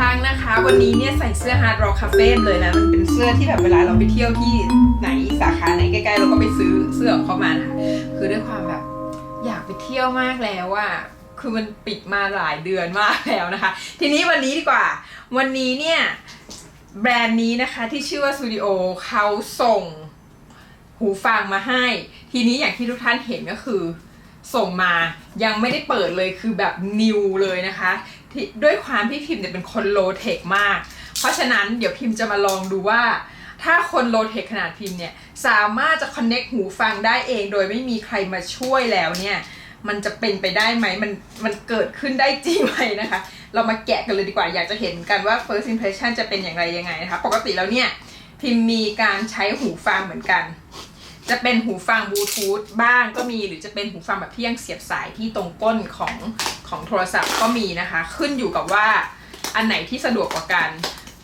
รั้งนะคะ วันนี้เนี่ยใส่เสื้อ Hard Rock Cafe เลยนะ มันเป็นเสื้อที่แบบเวลาเราไปเที่ยวที่ไหนสาขาไหนใกล้ๆเราก็ไปซื้อเสื้อเข้ามานะคะคือด้วยความแบบอยากไปเที่ยวมากแล้วอะคือมันปิดมาหลายเดือนมากแล้วนะคะ ทีนี้วันนี้ดีกว่า วันนี้เนี่ยแบรนด์นี้นะคะที่ชื่อว่า Studio เขาส่งหูฟังมาให้ ทีนี้อย่างที่ทุกท่านเห็นก็คือ ส่งมายังไม่ได้เปิดเลยคือแบบนิวเลยนะคะ ด้วยความที่พิมพ์เนี่ยเป็นคนโลเทคมาก เพราะฉะนั้นเดี๋ยวพิมพ์จะมาลองดูว่า ถ้าคนโลเทคขนาดพิมพ์เนี่ย สามารถจะคอนเน็กหูฟังได้เองโดยไม่มีใครมาช่วยแล้วเนี่ยมันจะเป็นไปได้ไหมมันมันเกิดขึ้นได้จริงไหมนะคะ เรามาแกะกันเลยดีกว่า อยากจะเห็นกันว่า first impression จะเป็นอย่างไรยังไงนะคะ ปกติแล้วเนี่ย พิมพ์มีการใช้หูฟังเหมือนกัน จะเป็นหูฟังบลูทูธบ้างก็มีหรือจะเป็นหูฟังแบบที่ยังเสียบสายที่ตรงก้นของของโทรศัพท์ก็มีนะคะ ขึ้นอยู่กับว่าอันไหนที่สะดวกกว่ากัน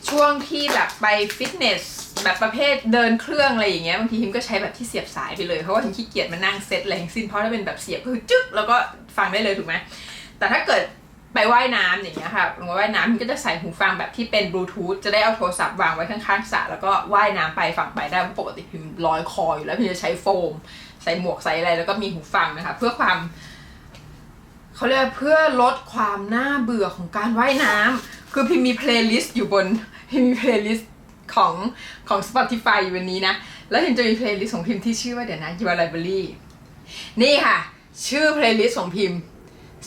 ช่วงที่แบบไปฟิตเนสแบบประเภทเดินเครื่องอะไรอย่างเงี้ยบางทีพิมก็ใช้แบบที่เสียบสายไปเลยเพราะว่าพิมขี้เกียจมานั่งเซตอะไรทั้งสิ้นเพราะถ้าเป็นแบบเสียบก็คือจึ๊กแล้วก็ฟังได้เลยถูกไหมแต่ถ้าเกิด ไปว่ายน้ำอย่างเงี้ยค่ะลงไปว่ายน้ำมันก็จะใส่หูฟังแบบที่เป็นบลูทูธจะได้เอาโทรศัพท์วางไว้ข้างๆสระแล้วก็ว่ายน้ำไปฝั่งไปได้เพราะปกติพิมลอยคออยู่แล้วพิมจะใช้โฟม ใส่หมวกใส่อะไรแล้วก็มีหูฟังนะคะ เพื่อความเขาเรียกว่าเพื่อลดความน่าเบื่อของการว่ายน้ำคือพิมมีเพลย์ลิสต์อยู่บนพิมมีเพลย์ลิสต์ของของ Spotify อยู่วันนี้นะ แล้วพิมจะมีเพลย์ลิสต์ของพิมที่ชื่อว่าเดี๋ยวนะ Your Library นี่ค่ะ ชื่อเพลย์ลิสต์ของพิม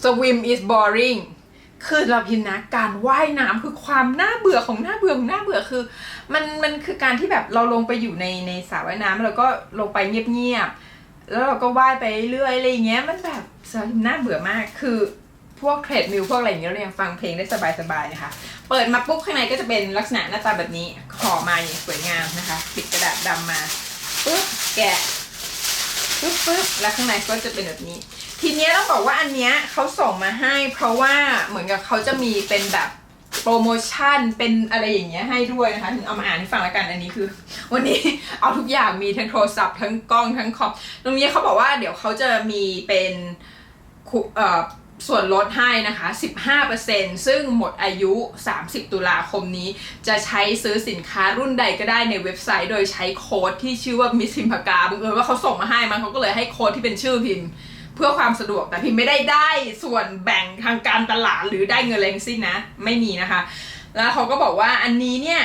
Swim is boring คือเราพิมนะการว่ายน้ำคือความน่าเบื่อของน่าเบื่อของน่าเบื่อคือ มันมันคือการที่แบบเราลงไปอยู่ในในสระว่ายน้ำแล้วก็ลงไปเงียบๆแล้วเราก็ว่ายไปเรื่อยอะไรอย่างเงี้ยมันแบบน่าเบื่อมากคือพวกเทรดมิลพวกอะไรอย่างเงี้ยเรายังฟังเพลงได้สบายๆนะคะ เปิดมาปุ๊บข้างในก็จะเป็นลักษณะหน้าตาแบบนี้ห่อมาอย่างสวยงามนะคะปิดกระดาษดำมาปุ๊บแกะปึ๊บปึ๊บแล้วข้างในก็จะเป็นแบบนี้ ทีเนี้ยต้องบอกว่าอันเนี้ยเขาส่งมาให้ เพราะว่าเหมือนกับเขาจะมีเป็นแบบโปรโมชั่นเป็นอะไรอย่างเงี้ยให้ด้วยนะคะถึงเอามาอ่านให้ฟังแล้วกันอันนี้คือ วันนี้เอาทุกอย่างมีทั้งโทรศัพท์ทั้งกล้องทั้งคอมตรงนี้เขาบอกว่าเดี๋ยวเขาจะมีเป็นเอ่อส่วนลดให้นะคะ 15%ซึ่งหมดอายุ 30 ตุลาคมนี้ จะใช้ซื้อสินค้ารุ่นใดก็ได้ในเว็บไซต์ โดยใช้โค้ดที่ชื่อว่ามิสพิมพากาบังเอิญว่าเขาส่งมาให้มันเขาก็เลยให้โค้ดที่เป็นชื่อพิมพ์ เพื่อความสะดวกแต่พิมพ์ไม่ได้ได้ส่วนแบ่งทางการตลาดหรือได้เงินอะไรทั้งสิ้นนะไม่มีนะคะ แล้วเขาก็บอกว่าอันนี้เนี่ย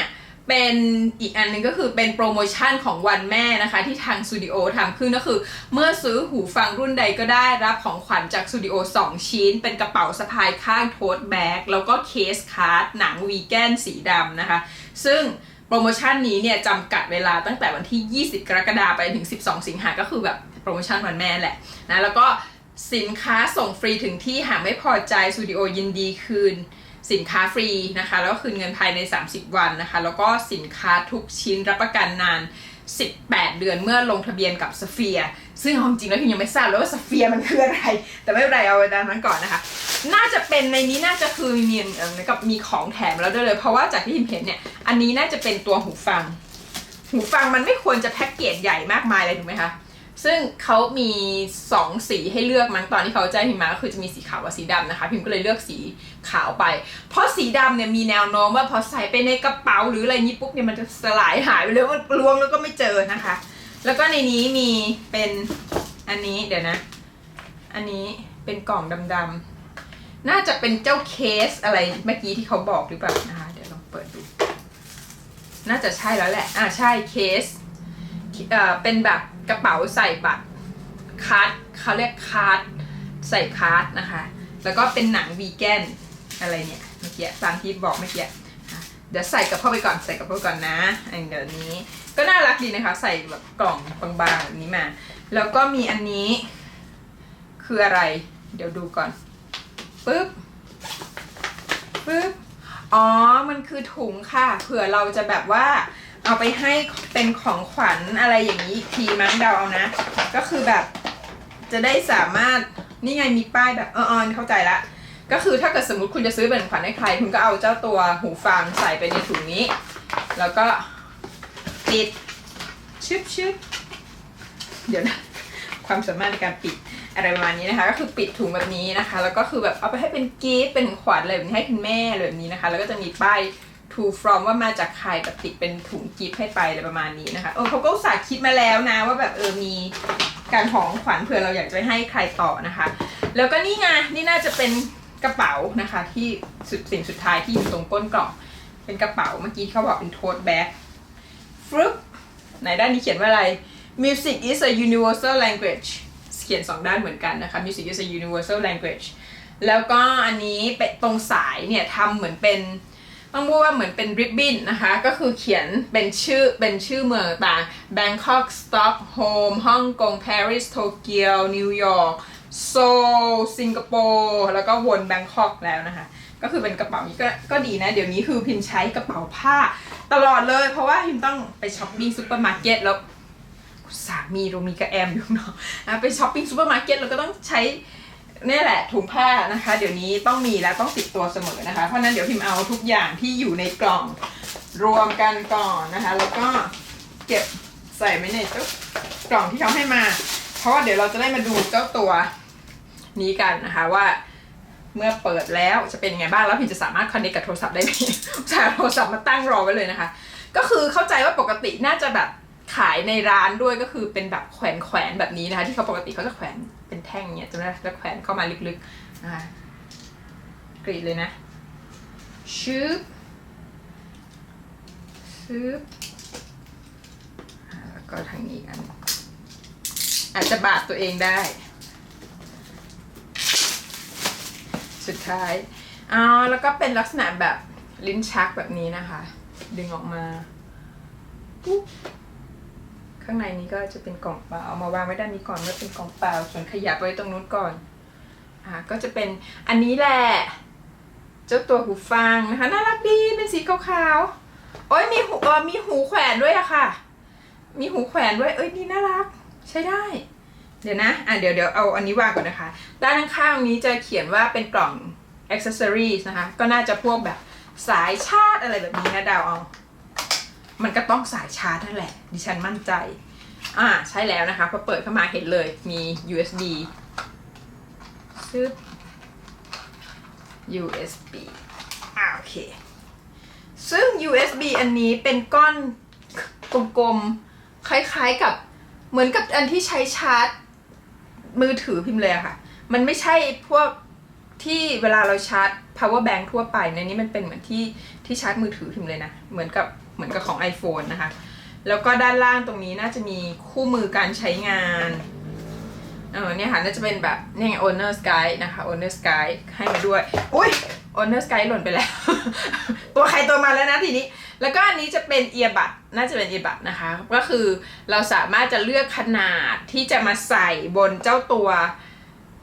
เป็นอีกอันหนึงก็คือเป็นโปรโมชั่นของวันแม่นะคะ ที่ทางสตูดิโอทำขึ้นก็คือ เมื่อซื้อหูฟังรุ่นใดก็ได้รับของขวัญจากสตูดิโอ2 ชิ้น เป็นกระเป๋าสะพายข้างโทสแบ็กแล้วก็เคสการ์ดหนังวีแกนสีดำนะคะ ซึ่งโปรโมชั่นนี้เนี่ยจำกัดเวลาตั้งแต่วันที่ 20 กรกฎาคมไปถึง 12 สิงหาก็คือแบบ โปรโมชั่นวันแม่แหละนะแล้วก็สินค้าส่งฟรีถึงที่หากไม่พอใจสตูดิโอยินดีคืนสินค้าฟรีนะคะ แล้วก็คืนเงินภายใน 30 วันนะคะ แล้วก็สินค้าทุกชิ้นรับประกันนาน 18 เดือนเมื่อลงทะเบียนกับสเฟีย ซึ่งเอาจริงๆแล้วพิมยังไม่ทราบเลยว่าสเฟียมันคืออะไร แต่ไม่เป็นไรเอาไว้ดานนั้นก่อนนะคะ น่าจะเป็นในนี้น่าจะคือมีเอ่อกับมีของแถมแล้วด้วยเลย เพราะว่าจากที่พิมเห็นเนี่ย อันนี้น่าจะเป็นตัวหูฟัง หูฟังมันไม่ควรจะแพ็กเกจใหญ่มากมายเลยถูกไหมคะ ซึ่งเขามี 2 สีให้เลือกมั้งตอนที่เขาแจ้งพิมมาก็คือจะมีสีขาวกับสีดำนะคะ พิมก็เลยเลือกสีขาวไป เพราะสีดำเนี่ยมีแนวโน้มว่าพอใส่ไปในกระเป๋าหรืออะไรนี้ปุ๊บเนี่ยมันจะสลายหายไปเลยมันรวมแล้วก็ไม่เจอนะคะ แล้วก็ในนี้มีเป็นอันนี้เดี๋ยวนะ อันนี้เป็นกล่องดำๆน่าจะเป็นเจ้าเคสอะไรเมื่อกี้ที่เขาบอกหรือเปล่านะคะ เดี๋ยวลองเปิดดู น่าจะใช่แล้วแหละ อ่าใช่เคส เอ่อเป็นแบบกระเป๋าใส่บัตรคาร์ดเขาเรียกคาร์ดใส่คาร์ดนะคะ แล้วก็เป็นหนังวีแกนอะไรเนี่ยเมื่อกี้ตามที่บอกเมื่อกี้เดี๋ยวใส่กับเข้าไปก่อนใส่กับเข้าไปก่อนนะอันเดี๋ยวนี้ก็น่ารักดีนะคะ ใส่แบบกล่องบางๆแบบนี้มา แล้วก็มีอันนี้ คืออะไร เดี๋ยวดูก่อนปึ๊บปึ๊บอ๋อ มันคือถุงค่ะ เผื่อเราจะแบบว่า เอาไปให้เป็นของขวัญอะไรอย่างนี้อีกทีมั้งเดาเอานะ ก็คือแบบจะได้สามารถนี่ไงมีป้ายแบบเออๆเข้าใจละ ก็คือถ้าเกิดสมมติคุณจะซื้อเป็นขวัญให้ใคร คุณก็เอาเจ้าตัวหูฟังใส่ไปในถุงนี้ แล้วก็ปิดชึบชึบเดี๋ยวนะความสามารถในการปิดอะไรประมาณนี้นะคะ ก็คือปิดถุงแบบนี้นะคะ แล้วก็คือแบบเอาไปให้เป็นกิฟเป็นของขวัญอะไรแบบนี้ให้คุณแม่อะไรแบบนี้นะคะ แล้วก็จะมีป้าย to from ว่ามาจากใครแบบติดเป็นถุงกิฟต์ให้ไปอะไรประมาณนี้นะคะเออเขาก็สาห์คิดมาแล้วนะว่าแบบเออมีการของขวัญเผื่อเราอยากจะให้ใครต่อนะคะ แล้วก็นี่ไงนี่น่าจะเป็นกระเป๋านะคะ ที่สุดสิ่งสุดท้ายที่อยู่ตรงก้นกล่อง เป็นกระเป๋าเมื่อกี้เขาบอกเป็นโท e แบ็กฟลุปไหนด้านนี้เขียนว่าอะไร Music is a universal language เขียนสองด้านเหมือนกันนะคะ Music is a universal language แล้วก็อันนี้เป็นตรงสายเนี่ยทำเหมือนเป็น ต้องพูดว่าเหมือนเป็นริบบิ้นนะคะ ก็คือเขียนเป็นชื่อเป็นชื่อเมืองต่าง Bangkok Stockholm ฮ่องกง Paris โตเกียวนิวยอร์กโซลสิงคโปร์แล้วก็วนแบงคอกแล้วนะคะ ก็คือเป็นกระเป๋านี้ก็ก็ดีนะ เดี๋ยวนี้คือพิมใช้กระเป๋าผ้า ตลอดเลย เพราะว่าพิมต้องไปช้อปปิ้งซูเปอร์มาร์เก็ตแล้วสามีเรามีกระแอมอยู่เนาะไปช้อปปิ้งซูเปอร์มาร์เก็ตเราก็ต้องใช้ นี่แหละถุงผ้านะคะ เดี๋ยวนี้ต้องมีแล้วต้องติดตัวเสมอนะคะ เพราะนั้นเดี๋ยวพิมเอาทุกอย่างที่อยู่ในกล่องรวมกันก่อนนะคะ แล้วก็เก็บใส่ไว้ในเจ้ากล่องที่เขาให้มา เพราะว่าเดี๋ยวเราจะได้มาดูเจ้าตัวนี้กันนะคะว่าเมื่อเปิดแล้วจะเป็นยังไงบ้างแล้วพิมจะสามารถคอนเนคกับโทรศัพท์ได้ไหมใช้โทรศัพท์มาตั้งรอไว้เลยนะคะ ก็คือเข้าใจว่าปกติน่าจะแบบขายในร้านด้วยก็คือเป็นแบบแขวนแขวนๆแบบนี้นะคะ ที่เขาปกติเขาจะแขวน เป็นแท่งเนี่ยจะแล้วแขวนเข้ามาลึกๆนะคะกรีดเลยนะชืบชืบแล้วก็ทางนี้กอัน อาจจะบาดตัวเองได้ สุดท้ายอ๋อแล้วก็เป็นลักษณะแบบลิ้นชักแบบนี้นะคะ ดึงออกมาปุ๊บ ข้างในนี้ก็จะเป็นกล่องเปล่าเอามาวางไว้ด้านนี้ก่อนว่าเป็นกล่องเปล่า ส่วนขยับไว้ตรงนู้นก่อนอ่าก็จะเป็นอันนี้แหละ เจ้าตัวหูฟังนะคะน่ารักดีเป็นสีขาวๆโอ้ยมีหูเออมีหูแขวนด้วยอะค่ะ มีหูแขวนด้วยเอ้ยนี่น่ารัก ใช้ได้เดี๋ยวนะ อะ เดี๋ยวเดี๋ยวเอาอันนี้วางก่อนนะคะ ด้านข้างนี้จะเขียนว่าเป็นกล่อง accessories นะคะ ก็น่าจะพวกแบบสายชาร์จอะไรแบบนี้นะดาวเอา มันก็ต้องสายชาร์จนั่นแหละ ดิฉันมั่นใจ อ่าใช่แล้วนะคะพอเปิดเข้ามาเห็นเลยมี USB ซึบ USB อ่าโอเค ซึ่ง USB อันนี้เป็นก้อนกลมๆ คล้ายๆกับเหมือนกับอันที่ใช้ชาร์จ มือถือพิมพ์เลยอะค่ะ มันไม่ใช่พวกที่เวลาเราชาร์จ power bank ทั่วไปในนี้มันเป็นเหมือนที่ที่ชาร์จมือถือพิมพ์เลยนะ เหมือนกับ เหมือนกับของ iPhone นะคะ แล้วก็ด้านล่างตรงนี้น่าจะมีคู่มือการใช้งานเออเนี่ยค่ะน่าจะเป็นแบบเนี่ยไง owner's guide นะคะ owner's guide ให้มาด้วย อุ้ย owner's guide หล่นไปแล้ว ตัวใครตัวมันแล้วนะทีนี้ แล้วก็อันนี้จะเป็นเอียบัดน่าจะเป็นเอียบัดนะคะ ก็คือเราสามารถจะเลือกขนาดที่จะมาใส่บนเจ้าตัว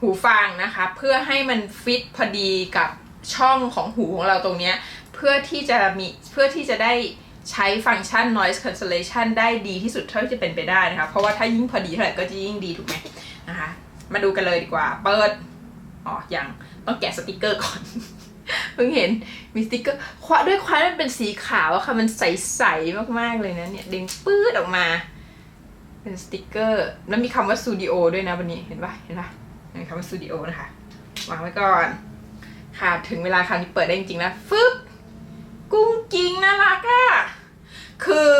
หูฟังนะคะ เพื่อให้มันฟิตพอดีกับช่องของหูของเราตรงเนี้ย เพื่อที่จะมีเพื่อที่จะได้ ใช้ฟังก์ชัน noise cancellation ได้ดีที่สุดเท่าที่จะเป็นไปได้นะคะ เพราะว่าถ้ายิ่งพอดีเท่าไหร่ก็จะยิ่งดีถูกไหมนะคะ มาดูกันเลยดีกว่า เปิด อ๋อยังต้องแกะสติกเกอร์ก่อน เพิ่งเห็นมีสติกเกอร์ควาด้วยความที่มันเป็นสีขาวอะค่ะ มันใสๆมากๆเลยนะเนี่ยดึงปื๊ดออกมา เป็นสติกเกอร์ แล้วมีคำว่าสตูดิโอด้วยนะวันนี้ เห็นปะเห็นปะมีคำว่าสตูดิโอนะคะ วางไว้ก่อน ค่ะ ถึงเวลาคราวนี้เปิดได้จริงๆแล้วฟึ๊บกุ้งกิ้งน่ารักอะ คือ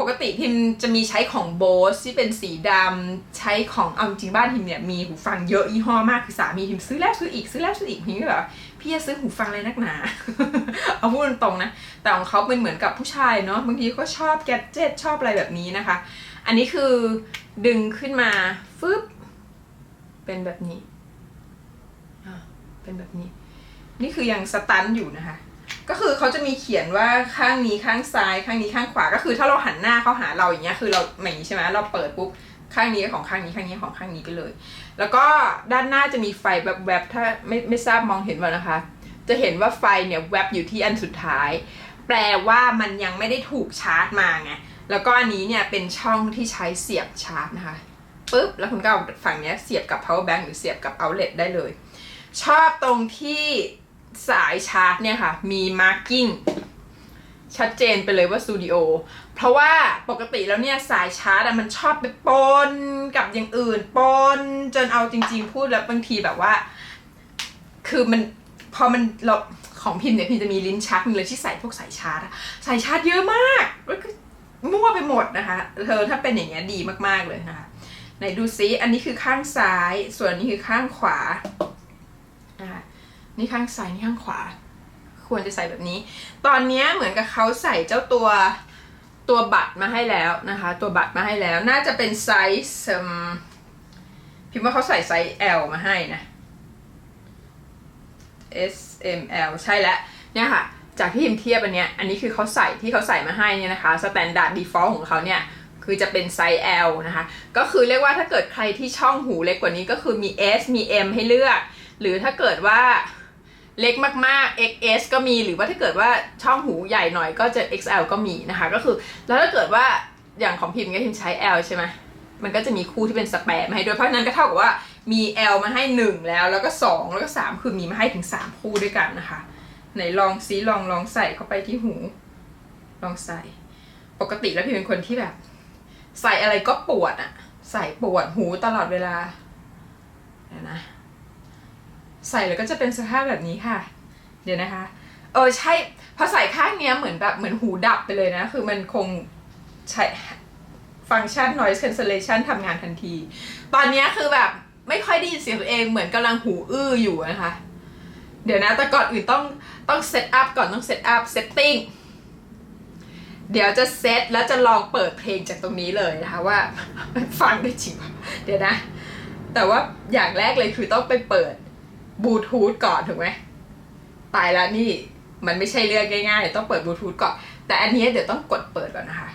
ปกติพิมจะมีใช้ของโบสที่เป็นสีดำใช้ของเอาจริงบ้านพิมเนี่ยมีหูฟังเยอะยี่ห้อมากคือสามีพิมซื้อแล้วซื้ออีกซื้อแล้วซื้ออีกพิมก็แบบพี่จะซื้อหูฟังอะไรนักหนา เอาพูดตรงๆนะ แต่ของเขาเป็นเหมือนกับผู้ชายเนาะบางทีก็ชอบแกดเจิตชอบอะไรแบบนี้นะคะ อันนี้คือดึงขึ้นมาฟึบเป็นแบบนี้เป็นแบบนี้ นี่คือยังสตันอยู่นะคะ ก็คือเขาจะมีเขียนว่าข้างนี้ข้างซ้ายข้างนี้ข้างขวาก็คือถ้าเราหันหน้าเข้าหาเราอย่างเงี้ยคือเราอย่างนี้ใช่ไหมเราเปิดปุ๊บข้างนี้ของข้างนี้ข้างนี้ของข้างนี้ไปเลย แล้วก็ด้านหน้าจะมีไฟแบบแวบๆถ้าไม่ไม่ทราบมองเห็นว่านะคะ จะเห็นว่าไฟเนี่ยแวบอยู่ที่อันสุดท้าย แปลว่ามันยังไม่ได้ถูกชาร์จมาไงแล้วก็อันนี้เนี่ยเป็นช่องที่ใช้เสียบชาร์จนะคะปุ๊บแล้วคุณก็เอาฝั่งเนี้ยเสียบกับ power bank หรือเสียบกับ outlet ได้เลย ชอบตรงที่ สายชาร์จเนี่ยค่ะ มี marking ชัดเจนไปเลยว่าสตูดิโอ เพราะว่าปกติแล้วเนี่ยสายชาร์จอะมันชอบไปปนกับอย่างอื่นปนจนเอาจริง ๆ พูดแล้วบางทีแบบว่า คือมันพอมันเราของพิมพ์เนี่ยพิมพ์จะมีลิ้นชักหนึงเลยที่ใส่พวกสายชาร์จสายชาร์จเยอะมากแล้วก็มั่วไปหมดนะคะ เธอถ้าเป็นอย่างเงี้ยดีมากๆเลยนะคะไหนดูซิอันนี้คือข้างซ้าย ส่วนนี้คือข้างขวา นี่ข้างซ้ายนี่ข้างขวา ควรจะใส่แบบนี้ ตอนนี้เหมือนกับเขาใส่เจ้าตัวตัวบัตรมาให้แล้วนะคะ ตัวบัตรมาให้แล้วน่าจะเป็นไซส์พิมพ์ว่าเขาใส่ไซส์ L มาให้นะ S M L ใช่แล้วเนี่ยค่ะ จากที่พิมพ์เทียบอันเนี้ยอันนี้คือเขาใส่ที่เขาใส่มาให้เนี่ยนะคะ Standard Default ของเขาเนี่ยคือจะเป็นไซส์ L นะคะ ก็คือเรียกว่าถ้าเกิดใครที่ช่องหูเล็กกว่านี้ก็คือมี S มี M ให้เลือก หรือถ้าเกิดว่า เล็กมากๆ XS ก็มีหรือว่าถ้าเกิดว่าช่องหูใหญ่หน่อยก็จะ XL ก็มีนะคะ ก็คือ แล้วถ้าเกิดว่าอย่างของพิมพ์ก็พิมพ์ใช้ L ใช่ไหมมันก็จะมีคู่ที่เป็นสแปร์มาให้ด้วยเพราะฉะนั้นก็เท่ากับว่ามี L มาให้ 1 แล้วแล้วก็ 2 แล้วก็ 3 คือมีมาให้ถึง 3 คู่ด้วยกันนะคะ ไหนลองซิลองลองใส่เข้าไปที่หู ลองใส่ ปกติแล้วพี่เป็นคนที่แบบ ใส่อะไรก็ปวดอะใส่ปวดหูตลอดเวลาเดี๋ยวนะ ใส่แล้วก็จะเป็นสภาพแบบนี้ค่ะ เดี๋ยวนะคะ เออใช่พอใส่ข้างเนี้ยเหมือนแบบเหมือนหูดับไปเลยนะ คือมันคงใช้ฟังก์ชัน noise cancellation ทำงานทันที ตอนเนี้ยคือแบบไม่ค่อยได้ยินเสียงตัวเองเหมือนกำลังหูอื้ออยู่นะคะ เดี๋ยวนะ แต่ก่อนอื่นต้องต้องเซตอัพก่อนต้องเซตอัพเซตติ้งเดี๋ยวจะเซตแล้วจะลองเปิดเพลงจากตรงนี้เลยนะคะว่าฟังได้จริงป่ะเดี๋ยวนะ แต่ว่าอย่างแรกเลยคือต้องไปเปิด บลูทูธก่อนถูกไหมตายแล้วนี่มันไม่ใช่เรื่องง่ายๆต้องเปิดบลูทูธก่อน แต่อันนี้เดี๋ยวต้องกดเปิดก่อนนะคะ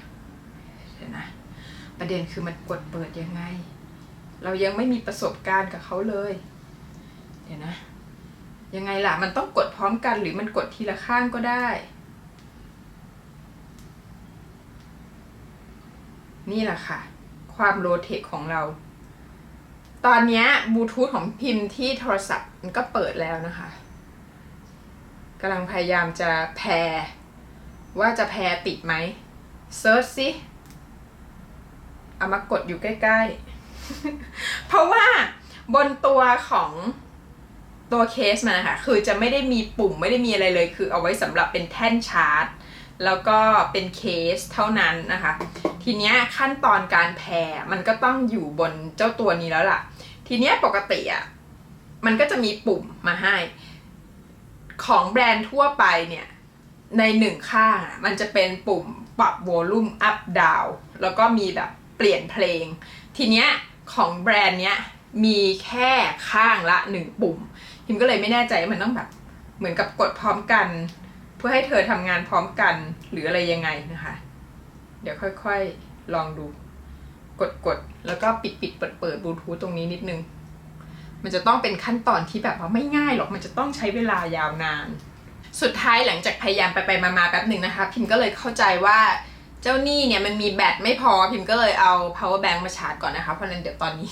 เดี๋ยวนะประเด็นคือมันกดเปิดยังไง เรายังไม่มีประสบการณ์กับเขาเลย เดี๋ยวนะ ยังไงล่ะมันต้องกดพร้อมกันหรือมันกดทีละข้างก็ได้ นี่แหละค่ะ ความโลเทคของเรา ตอนนี้บลูทูธของพิมพ์ที่โทรศัพท์มันก็เปิดแล้วนะคะกำลังพยายามจะแพรว่าจะแพรติดไหมเซิร์ชสิเอามากดอยู่ใกล้ ๆ เพราะว่าบนตัวของตัวเคสมันนะคะคือจะไม่ได้มีปุ่มไม่ได้มีอะไรเลย คือเอาไว้สำหรับเป็นแท่นชาร์จ แล้วก็เป็นเคสเท่านั้นนะคะ ทีเนี้ยขั้นตอนการแพรมันก็ต้องอยู่บนเจ้าตัวนี้แล้วล่ะ ทีเนี้ยปกติอะมันก็จะมีปุ่มมาให้ ของแบรนด์ทั่วไปเนี่ย ในหนึ่งข้างมันจะเป็นปุ่มปรับโวลูมอัพดาวแล้วก็มีแบบเปลี่ยนเพลง ทีเนี้ยของแบรนด์เนี้ยมีแค่ข้างละหนึ่งปุ่มพิมก็เลยไม่แน่ใจมันต้องแบบเหมือนกับกดพร้อมกัน เพื่อให้เธอทำงานพร้อมกันหรืออะไรยังไงนะคะ เดี๋ยวค่อยๆลองดู กดกดแล้วก็ปิดปิดเปิดเปิดบลูทูธตรงนี้นิดนึง มันจะต้องเป็นขั้นตอนที่แบบว่าไม่ง่ายหรอกมันจะต้องใช้เวลายาวนาน สุดท้ายหลังจากพยายามไปไปมามาแป๊บหนึ่งนะคะ พิมก็เลยเข้าใจว่าเจ้านี่เนี่ยมันมีแบตไม่พอพิมก็เลยเอา power bank มาชาร์จก่อนนะคะเพราะฉะนั้นเดี๋ยวตอนนี้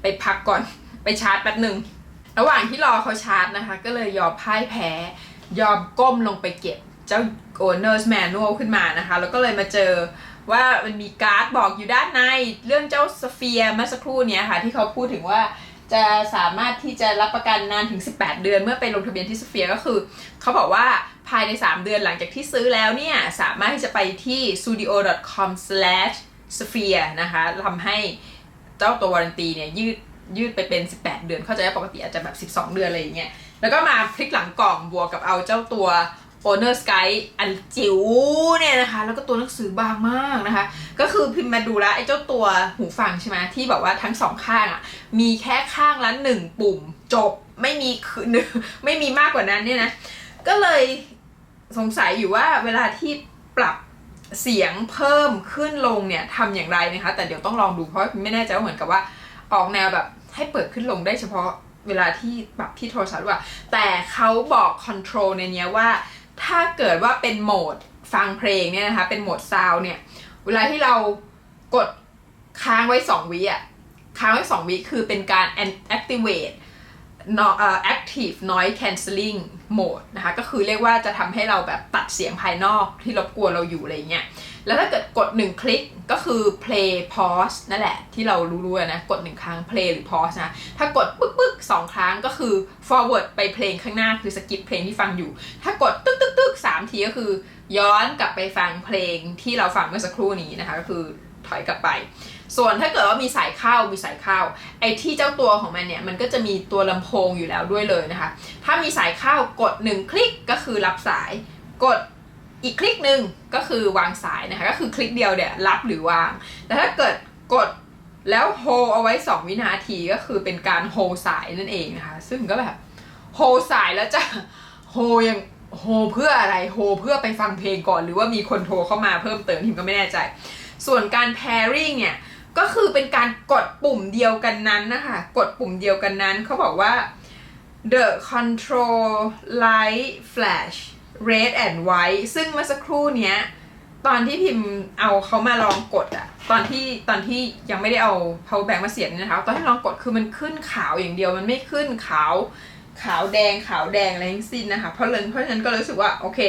ไปพักก่อนไปชาร์จแป๊บหนึ่งระหว่างที่รอเขาชาร์จนะคะ ก็เลยยอมพ่ายแพ้ ยอมก้มลงไปเก็บ เจ้า owner's manual ขึ้นมานะคะ แล้วก็เลยมาเจอ ว่ามันมีการ์ดบอกอยู่ด้านในเรื่องเจ้าสเฟียเมื่อสักครู่เนี้ยค่ะ ที่เขาพูดถึงว่าจะสามารถที่จะรับประกันนานถึง 18 เดือนเมื่อไปลงทะเบียนที่สเฟียก็คือ เขาบอกว่าภายใน 3 เดือนหลังจากที่ซื้อแล้วเนี่ย สามารถที่จะไปที่ studio.com/sphere นะคะทำให้เจ้าตัววารันตีเนี่ยยืดยืดไปเป็น 18 เดือน เข้าใจว่าปกติอาจจะแบบ 12 เดือนอะไรอย่างเงี้ยแล้วก็มาพลิกหลังกล่องบวกกับเอาเจ้าตัว Owner Sky อันจิ๋วเนี่ยนะคะ แล้วก็ตัวหนังสือบางมากนะคะ ก็คือพิมพ์มาดูแล้วไอ้เจ้าตัวหูฟังใช่ไหมที่แบบว่าทั้งสองข้างอะ มีแค่ข้างละหนึ่งปุ่มจบไม่มีคือหนึ่งไม่มีมากกว่านั้นเนี่ยนะ ก็เลยสงสัยอยู่ว่าเวลาที่ปรับเสียงเพิ่มขึ้นลงเนี่ยทำอย่างไรนะคะ แต่เดี๋ยวต้องลองดูเพราะไม่แน่ใจว่าเหมือนกับว่าออกแนวแบบให้เปิดขึ้นลงได้เฉพาะเวลาที่ปรับที่โทรศัพท์ว่า แต่เขาบอกคอนโทรลในเนี้ยว่า ถ้าเกิดว่าเป็นโหมดฟังเพลงเนี่ยนะคะ เป็นโหมดซาวเนี่ย เวลาที่เรากดค้างไว้ 2 วิอะ ค้างไว้ 2 วิคือเป็นการ activate no- เอ่อ active noise cancelling mode นะคะก็คือเรียกว่าจะทำให้เราแบบตัดเสียงภายนอกที่รบกวนเราอยู่อะไรเงี้ยแล้วถ้าเกิดกดหนึ่งคลิกก็คือ play pause นั่นแหละที่เรารู้ๆนะ กดหนึ่งครั้ง play หรือ pause นะ ถ้ากดปึ๊กปึ๊กสองครั้งก็คือ forward ไปเพลงข้างหน้าคือสกิปเพลงที่ฟังอยู่ ถ้ากดตึ๊กตึ๊กตึ๊กสามทีก็คือ ย้อนกลับไปฟังเพลงที่เราฟังเมื่อสักครู่นี้นะคะ ก็คือถอยกลับไป ส่วนถ้าเกิดว่ามีสายเข้ามีสายเข้าไอ้ที่เจ้าตัวของมันเนี่ยมันก็จะมีตัวลำโพงอยู่แล้วด้วยเลยนะคะ ถ้ามีสายเข้ากด 1 คลิกก็คือรับสายกดอีกคลิกหนึ่งก็คือวางสายนะคะก็คือคลิกเดียวเนี่ยรับหรือวาง แต่ถ้าเกิดกดแล้วโฮเอาไว้ 2 วินาทีก็คือเป็นการโฮสายนั่นเองนะคะซึ่งก็แบบโฮสายแล้วจะโฮยังโฮเพื่ออะไรโฮเพื่อไปฟังเพลงก่อน หรือว่ามีคนโทรเข้ามาเพิ่มเติมทิมก็ไม่แน่ใจ ส่วนการ pairing เนี่ย ก็คือเป็นการกดปุ่มเดียวกันนั้นนะคะกดปุ่มเดียวกันนั้นเขาบอกว่า the control light flash red and white ซึ่งเมื่อสักครู่เนี้ยตอนที่พิมพ์เอาเขามาลองกดอะตอนที่ตอนที่ยังไม่ได้เอา power bank มาเสียบเนี่ยนะคะ ตอนที่ลองกดคือมันขึ้นขาวอย่างเดียวมันไม่ขึ้นขาวขาวแดงขาวแดงอะไรทั้งสิ้นนะคะ เพราะเลยเพราะฉะนั้นก็เลยรู้สึกว่าโอเค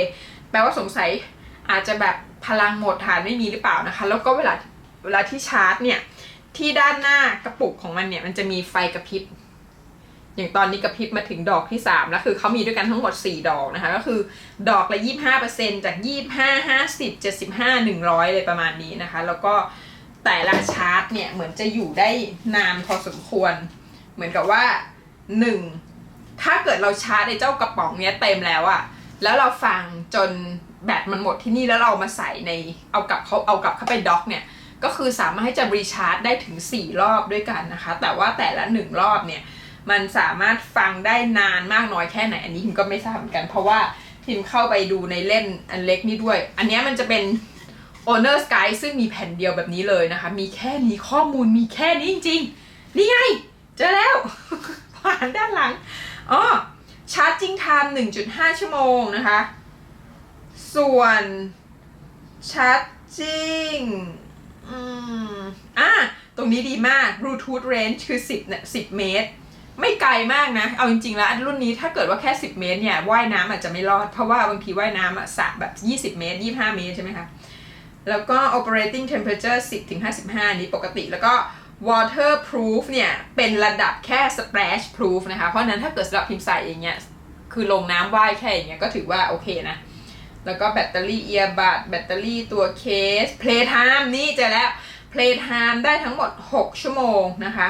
แปลว่าสงสัยอาจจะแบบพลังหมดฐานไม่มีหรือเปล่านะคะ แล้วก็เวลา เวลาที่ชาร์จเนี่ย ที่ด้านหน้ากระปุกของมันเนี่ย มันจะมีไฟกระพริบ อย่างตอนนี้กระพริบมาถึงดอกที่ 3 แล้วคือเขามีด้วยกันทั้งหมด 4 ดอกนะคะ ก็คือดอกละ 25%จาก 25 50 75 100 เลยประมาณนี้นะคะ แล้วก็แต่ละชาร์จเนี่ย เหมือนจะอยู่ได้นานพอสมควร เหมือนกับว่า 1 ถ้าเกิดเราชาร์จในเจ้ากระป๋องเนี้ยเต็มแล้วอะแล้วเราฟังจนแบตมันหมดที่นี่แล้วเรามาใส่ในเอากลับเขาเอากลับเข้าไปด็อกเนี่ย ก็คือสามารถให้จะรีชาร์จได้ถึง 4 รอบด้วยกันนะคะ แต่ว่าแต่ละ 1 รอบเนี่ย มันสามารถฟังได้นานมากน้อยแค่ไหน อันนี้พิมก็ไม่ทราบเหมือนกัน เพราะว่าพิมเข้าไปดูในเล่นอันเล็กนี่ด้วย อันนี้มันจะเป็น Owner's Guide ซึ่งมีแผ่นเดียวแบบนี้เลยนะคะ มีแค่นี้ข้อมูลมีแค่นี้จริงๆ นี่ไง เจอแล้ว ผ่านด้านหลังอ๋อชาร์จจริงไทม์1.5 ชั่วโมงนะคะ ส่วนชาร์จจริง อืมอะตรงนี้ดีมาก Bluetooth range คือ 10เนี่ย10 เมตร ไม่ไกลมากนะ เอาจริงๆ แล้วรุ่นนี้ถ้าเกิดว่าแค่ 10 เมตรเนี่ยว่ายน้ำอาจจะไม่รอด เพราะว่าบางทีว่ายน้ำอะสระแบบ 20 เมตร 25 เมตรใช่ไหมคะ แล้วก็ operating temperature 10ถึง55 นี้ปกติ แล้วก็ waterproof เนี่ยเป็นระดับแค่ splash proof นะคะ เพราะนั้นถ้าเกิดสำหรับพิมพ์ใส่อย่างเงี้ยคือลงน้ำว่ายแค่อย่างเงี้ยก็ถือว่าโอเคนะ แล้วก็แบตเตอรี่เอียบัดแบตเตอรี่ตัวเคส Playtime นี่จอแล้ว Playtime ได้ทั้งหมด 6 ชั่วโมงนะคะ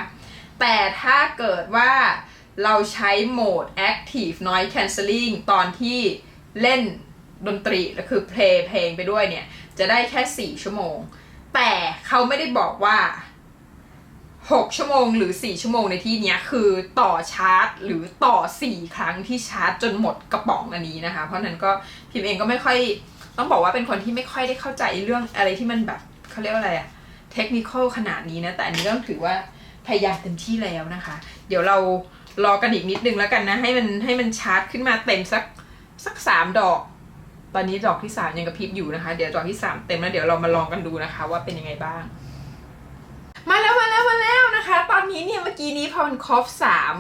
แต่ถ้าเกิดว่าเราใช้โหมด Active Noise Cancelling ตอนที่เล่นดนตรีก็คือ play เพลงไปด้วยเนี่ย จะได้แค่ 4 ชั่วโมง แต่เขาไม่ได้บอกว่า 6 ชั่วโมงหรือ 4 ชั่วโมงในที่นี้คือต่อชาร์จ หรือต่อ 4 ครั้งที่ชาร์จจนหมดกระป๋องอันนี้นะคะ เพราะนั้นก็พิมเองก็ไม่ค่อยต้องบอกว่าเป็นคนที่ไม่ค่อยได้เข้าใจเรื่องอะไรที่มันแบบเขาเรียกว่าอะไรอะเทคนิคอลขนาดนี้นะ แต่อันนี้ก็ต้องถือว่าพยายามเต็มที่แล้วนะคะ เดี๋ยวเรารอกันอีกนิดนึงแล้วกันนะ ให้มันให้มันชาร์จขึ้นมาเต็มสักสักสามดอก ตอนนี้ดอกที่สามยังกระพริบอยู่นะคะ เดี๋ยวดอกที่สามเต็มแล้วเดี๋ยวเรามาลองกันดูนะคะ ว่าเป็นยังไงบ้าง มาแล้วมาแล้วมาแล้วนะคะ ตอนนี้เนี่ยเมื่อกี้นี้พอมันครบสาม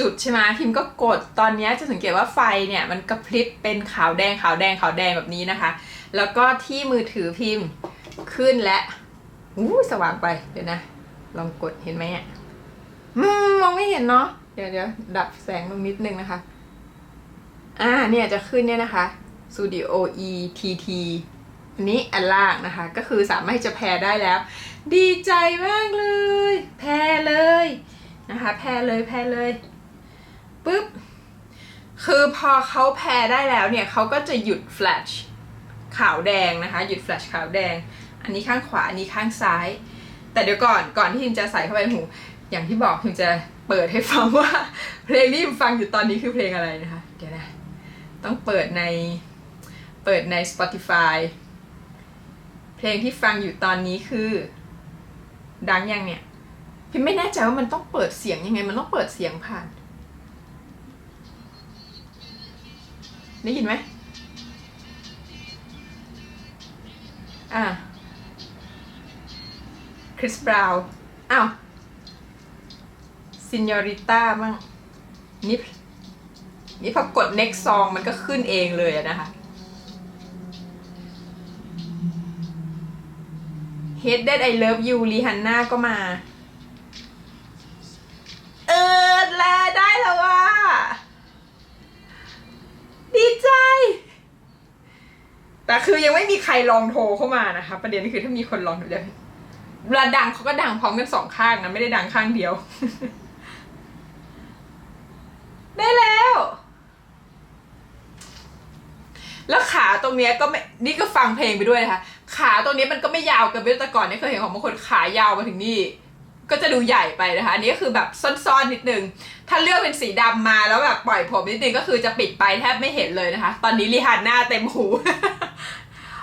จุดใช่ไหมพิมก็กดตอนนี้จะสังเกตว่าไฟเนี่ยมันกระพริบเป็นขาวแดงขาวแดงขาวแดงแบบนี้นะคะ แล้วก็ที่มือถือพิมพ์ขึ้นและอู้สว่างไปเดี๋ยวนะ ลองกดเห็นไหมอะมมองไม่เห็นเนาะเดี๋ยวเดี๋ยวดับแสงลงนิดนึงนะคะ อ่าเนี่ยจะขึ้นเนี่ยนะคะ Studio E T T อันนี้อันล่างนะคะ ก็คือสามารถจะแพรได้แล้ว ดีใจมากเลย แพรเลยนะคะ แพรเลยแพรเลยปุ๊บ คือพอเขาแพรได้แล้วเนี่ยเขาก็จะหยุดแฟลชขาวแดงนะคะ หยุดแฟลชขาวแดง อันนี้ข้างขวา อันนี้ข้างซ้าย แต่เดี๋ยวก่อนก่อนที่พิมจะใส่เข้าไปหู อย่างที่บอกพิมจะเปิดให้ฟังว่า เพลงที่พิมฟังอยู่ตอนนี้คือเพลงอะไรนะคะ เดี๋ยวนะ ต้องเปิดในเปิดใน Spotify เพลงที่ฟังอยู่ตอนนี้คือ ดังยังเนี่ย พิมไม่แน่ใจว่ามันต้องเปิดเสียงยังไง มันต้องเปิดเสียงผ่าน ได้ยินไหม อะคริสบราวน์อ้าวซินยอริต้าบ้งนี่นี่พอกด next song มันก็ขึ้นเองเลยนะคะ Hate That I Love You รีฮันน่าก็มา เออแลได้แล้วว่ะดีใจ แต่คือยังไม่มีใครลองโทรเข้ามานะคะ ประเด็นคือถ้ามีคนลองโทรจะเวลาดังเขาก็ดังพร้อมกันสองข้างนะ ไม่ได้ดังข้างเดียว ได้แล้ว แล้วขาตรงเนี้ยก็ไม่นี่ก็ฟังเพลงไปด้วยนะคะขาตรงนี้มันก็ไม่ยาวเกินไปแต่ก่อนเนี่ยเคยเห็นของบางคนขายาวมาถึงนี่ ก็จะดูใหญ่ไปนะคะ อันนี้ก็คือแบบซ่อนๆนิดนึง ถ้าเลือกเป็นสีดำมาแล้วแบบปล่อยผมนิดนึงก็คือจะปิดไปแทบไม่เห็นเลยนะคะ ตอนนี้รีฮันหน้าเต็มหู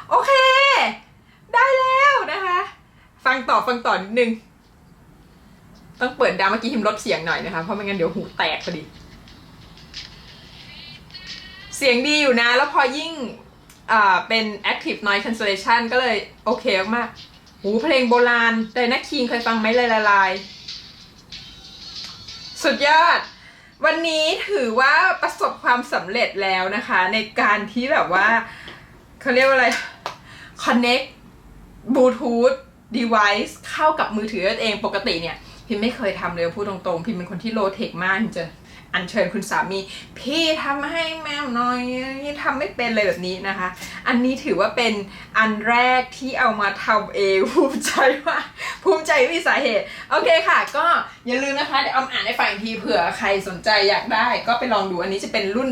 โอเค ได้แล้วนะคะ ฟังต่อฟังต่อนิดนึง ต้องเปิดดังเมื่อกี้หิมลดเสียงหน่อยนะคะ เพราะไม่งั้นเดี๋ยวหูแตกพอดี สียงดีอยู่นะ แล้วพอยิ่งเป็น active noise cancellation ก็เลยโอเคมากหูเพลงโบราณไดนาคีงเคยฟังไหมลายละลาย สุดยอด วันนี้ถือว่าประสบความสำเร็จแล้วนะคะ ในการที่แบบว่าเขาเรียกว่าอะไร connect Bluetooth device เข้ากับมือถือตัวเองปกติเนี่ย พิมไม่เคยทำเลยพูดตรงๆ พิมเป็นคนที่โลเทคมากพิมจะ อัญเชิญคุณสามี พี่ทำให้แมวหน่อยนี่ทำไม่เป็นเลยแบบนี้นะคะ อันนี้ถือว่าเป็นอันแรกที่เอามาทำเองภูมิใจมาภูมิใจมีสาเหตุ โอเคค่ะ ก็อย่าลืมนะคะเดี๋ยวเอาอ่านให้ฟังอีกทีเผื่อใครสนใจอยากได้ ก็ไปลองดูอันนี้จะเป็นรุ่น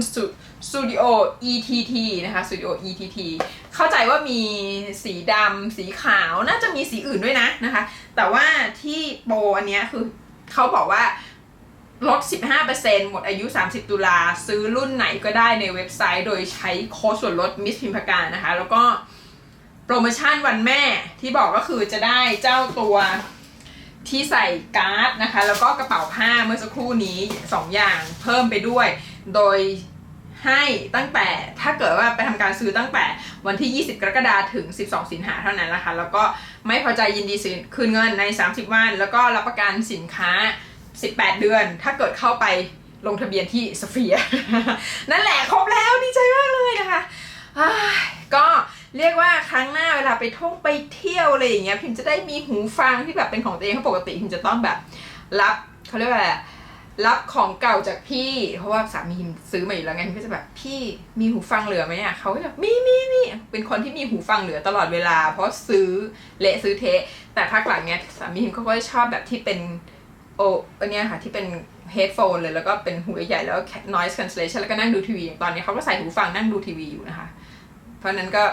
Studio ETT นะคะ Studio ETT เข้าใจว่ามีสีดำสีขาว น่าจะมีสีอื่นด้วยนะนะคะ แต่ว่าที่โปรอันนี้คือเขาบอกว่า ลด 15%หมดอายุ 30 ตุลา ซื้อรุ่นไหนก็ได้ในเว็บไซต์โดยใช้โค้ดส่วนลดมิสพิมพการนะคะ แล้วก็โปรโมชั่นวันแม่ที่บอกก็คือจะได้เจ้าตัวที่ใส่การ์ดนะคะ แล้วก็กระเป๋าผ้าเมื่อสักครู่นี้ 2 อย่างเพิ่มไปด้วย โดยให้ตั้งแต่ถ้าเกิดว่าไปทำการซื้อตั้งแต่วันที่ 20 กรกฎาคมถึง 12 สิงหาเท่านั้นนะคะ แล้วก็ไม่พอใจยินดีคืนเงินใน 30 วัน แล้วก็รับประกันสินค้า 18 เดือน ถ้าเกิดเข้าไปลงทะเบียนที่สเฟียนั่นแหละครบแล้วดีใจมากเลยนะคะก็เรียกว่าครั้งหน้าเวลาไปท่องไปเที่ยวอะไรอย่างเงี้ยพิมจะได้มีหูฟังที่แบบเป็นของตัวเองเพราะปกติพิมจะต้องแบบรับเขาเรียกว่าอะไรรับของเก่าจากพี่ เพราะว่าสามีพิมซื้อมาอยู่แล้วไงพิมก็จะแบบพี่มีหูฟังเหลือไหมอะเขาก็จะแบบมีมีมีเป็นคนที่มีหูฟังเหลือตลอดเวลา เพราะซื้อเละซื้อเทะแต่พักหลังเนี้ยสามีพิมเขาก็ชอบแบบที่เป็น โออันเนี้ยค่ะที่เป็น headphone เลยแล้วก็เป็นหูใหญ่ๆแล้ว noise cancellation แล้วก็นั่งดูทีวีอย่างตอนนี้เขาก็ใส่หูฟังนั่งดูทีวีอยู่นะคะ เพราะนั้นก็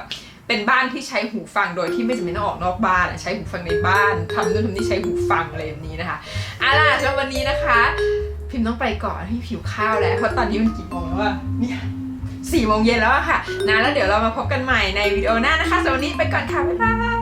เป็นบ้านที่ใช้หูฟังโดยที่ไม่จำเป็นต้องออกนอกบ้านใช้หูฟังในบ้านทำนู่นทำนี่ใช้หูฟังอะไรแบบนี้นะคะเอาล่ะสำหรับวันนี้นะคะ พิมพ์ต้องไปก่อนที่ผิวข้าวแล้วเพราะตอนนี้มันกี่โมงแล้วอะเนี่ยสี่โมงเย็นแล้วอะค่ะนะแล้วเดี๋ยวเรามาพบกันใหม่ในวิดีโอหน้านะคะสำหรับวันนี้ไปก่อนค่ะบ๊ายบาย